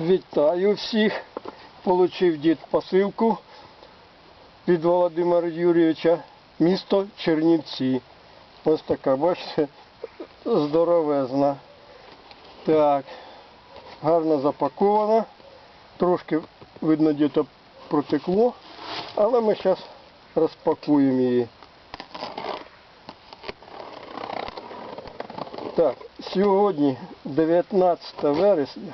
Вітаю всіх. Получив дід посилку від Володимира Юрійовича. Місто Чернівці. Ось така, бачите, здоровезна. Так, гарно запакована. Трошки, видно, десь протекло, але ми зараз розпакуємо її. Так, сьогодні 19 вересня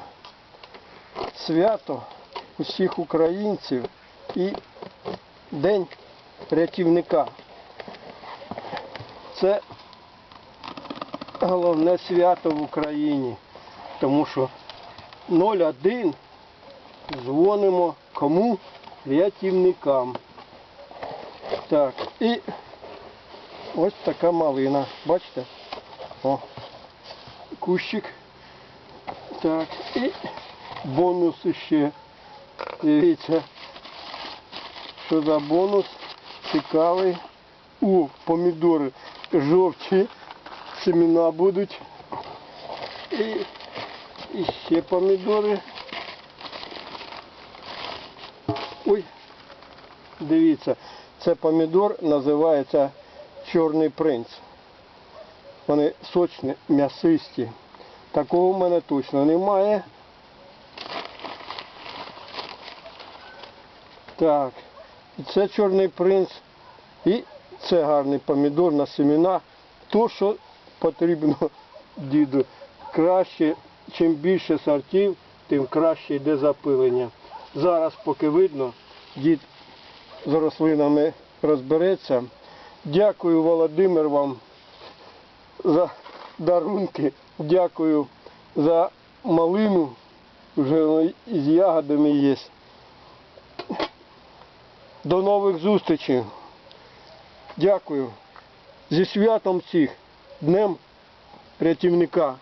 свято усіх українців і День рятівника. Це головне свято в Україні, тому що 01 дзвонимо кому? Рятівникам. Так, і ось така малина. Бачите? О, кущик. Так, і бонус ще. Дивіться, що за бонус цікавий. У помідори жовті семена будуть. І, і ще помідори. Ой, дивіться, це помідор називається Чорний принц. Вони сочні, м'ясисті. Такого в мене точно немає. Так, це чорний принц. І це гарний помідор на семена. То, що потрібно діду. Краще, чим більше сортів, тим краще йде запилення. Зараз, поки видно, дід з рослинами розбереться. Дякую, Володимир, вам за дарунки. Дякую за малину. Вже із ягодами є. До нових зустрічей. Дякую. Зі святом всіх. Днем рятівника.